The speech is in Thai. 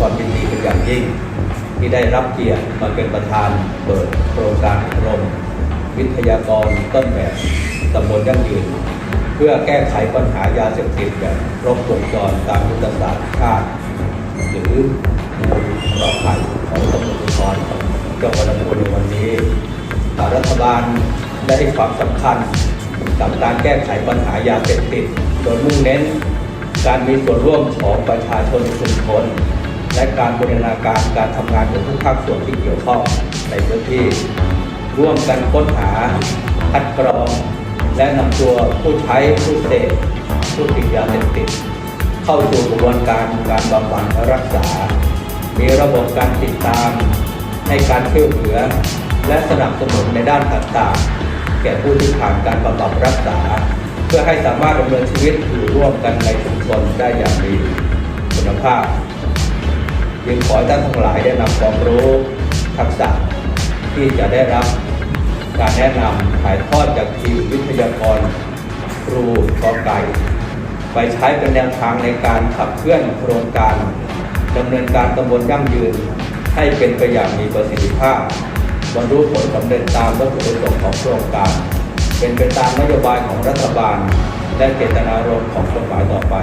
ความยินดีเป็นอย่างยิ่ง ที่ได้รับเกียรติมาเป็นประธานเปิดโครงการอบรมวิทยากรต้นแบบตำบลยั่งยืน เพื่อแก้ไขปัญหายาเสพติดแบบครบวงจรตามยุทธศาสตร์ชาติ หรือปลอดภัยของตำรวจภูธรจังหวัดลำพูนในวันนี้รัฐบาลได้ให้ความสำคัญกับการแก้ไขปัญหายาเสพติด โดยมุ่งเน้นการมีส่วนร่วมของประชาชนชุมชน และการบูรณาการการทำงานของทุกภาคส่วนที่เกี่ยวข้องในพื้นที่ ร่วมกันค้นหาคัดกรอง และนำตัวผู้ใช้ผู้เสพผู้ติดยาเสพติดเข้าสู่กระบวนการการบำบัดและรักษา มีระบบการติดตาม ให้การช่วยเหลือ และสนับสนุนในด้านต่างๆ แก่ผู้ที่ผ่านการบำบัดรักษา เพื่อให้สามารถดำเนินชีวิตอยู่ร่วมกันในชุมชนได้อย่างมีคุณภาพ จึงขอให้ท่านทั้งหลายได้นำความรู้ทักษะที่จะได้รับการแนะนำถ่ายทอดจากทีมวิทยากร ครูกอไก่ ไปใช้เป็นแนวทางในการขับเคลื่อนโครงการดำเนินการตำบลยั่งยืน ให้เป็นไปอย่างมีประสิทธิภาพบรรลุผลสำเร็จตามวัตถุประสงค์ของโครงการ เป็นไปตามนโยบายของรัฐบาล และเจตนารมณ์ของกฎหมายต่อไป